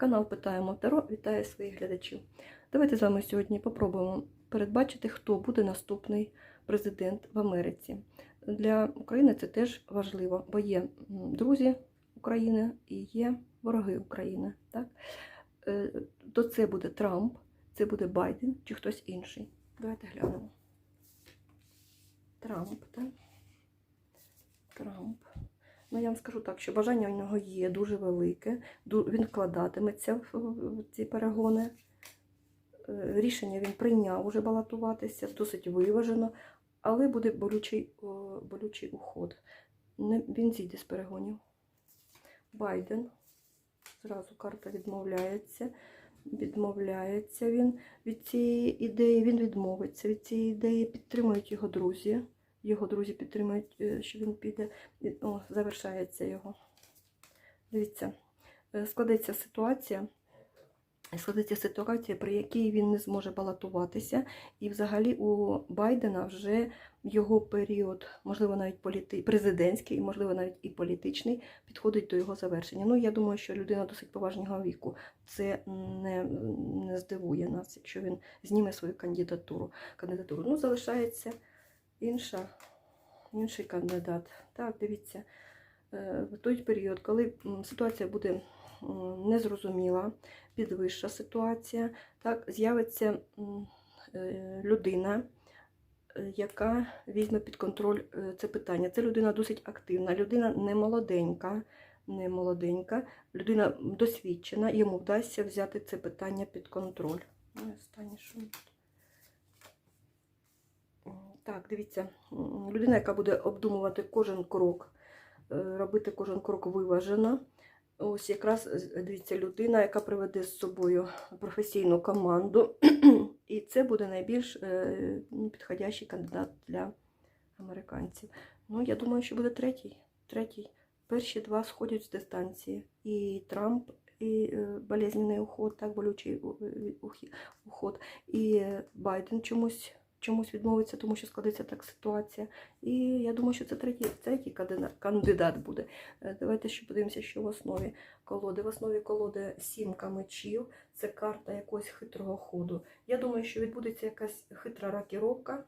Канал Питаємо Таро вітає своїх глядачів. Давайте з вами сьогодні попробуємо передбачити, хто буде наступний президент в Америці. Для України це теж важливо, бо є друзі України і є вороги України. Так? Е, То це буде Трамп, це буде Байден чи хтось інший. Давайте глянемо. Трамп, так? Трамп. Ну, я вам скажу так, що бажання в нього є дуже велике. Він вкладатиметься в, в ці перегони. Е, Рішення він прийняв уже балотуватися, досить виважено, але буде болючий, болючий уход. Він зійде з перегонів. Байден. Зразу карта відмовляється. Відмовляється він від цієї ідеї, він відмовиться від цієї ідеї, підтримують його друзі. Його друзі підтримують, е, що він піде. І, О, завершається його. Дивіться, е, складеться ситуація, складеться ситуація, при якій він не зможе балотуватися. І взагалі у Байдена вже його період, можливо, навіть політи... президентський, можливо, навіть і політичний, підходить до його завершення. Ну, я думаю, що людина досить поважного віку. Це не, не здивує нас, якщо він зніме свою кандидатуру. кандидатуру. Ну, залишається інша, інший кандидат. Так, дивіться, е, в той період, коли ситуація буде незрозуміла, підвища ситуація, так, з'явиться е, людина, е, яка візьме під контроль це питання. Це людина досить активна, людина не молоденька, не молоденька, людина досвідчена, йому вдасться взяти це питання під контроль. Ну, і останнє, що ми тут. М, Так, дивіться, людина, яка буде обдумувати кожен крок, е, робити кожен крок виважено. Ось якраз дивіться, людина, яка приведе з собою професійну команду, і це буде найбільш е, ну, підходящий кандидат для американців. Ну, я думаю, що буде третій. Третій. Перші два сходять з дистанції. І Трамп, і е, болезненний уход, так, болючий уход. І Байден чомусь чомусь відмовиться, тому що складеться так ситуація. І я думаю, що це третій, третій кандидат, буде. Е, Давайте ще подивимося, що в основі колоди. В основі колоди сімка мечів. Це карта якогось хитрого ходу. Я думаю, що відбудеться якась хитра рокіровка,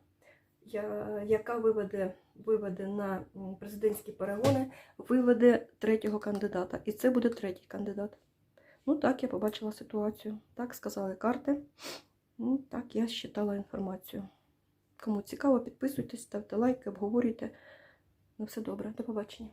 яка виведе, виведе на президентські перегони, виведе третього кандидата. І це буде третій кандидат. Ну так, я побачила ситуацію. Так сказали карти. Ну, так, я считала інформацію. Кому цікаво, підписуйтесь, ставте лайки, обговорюйте. На все добре. До побачення.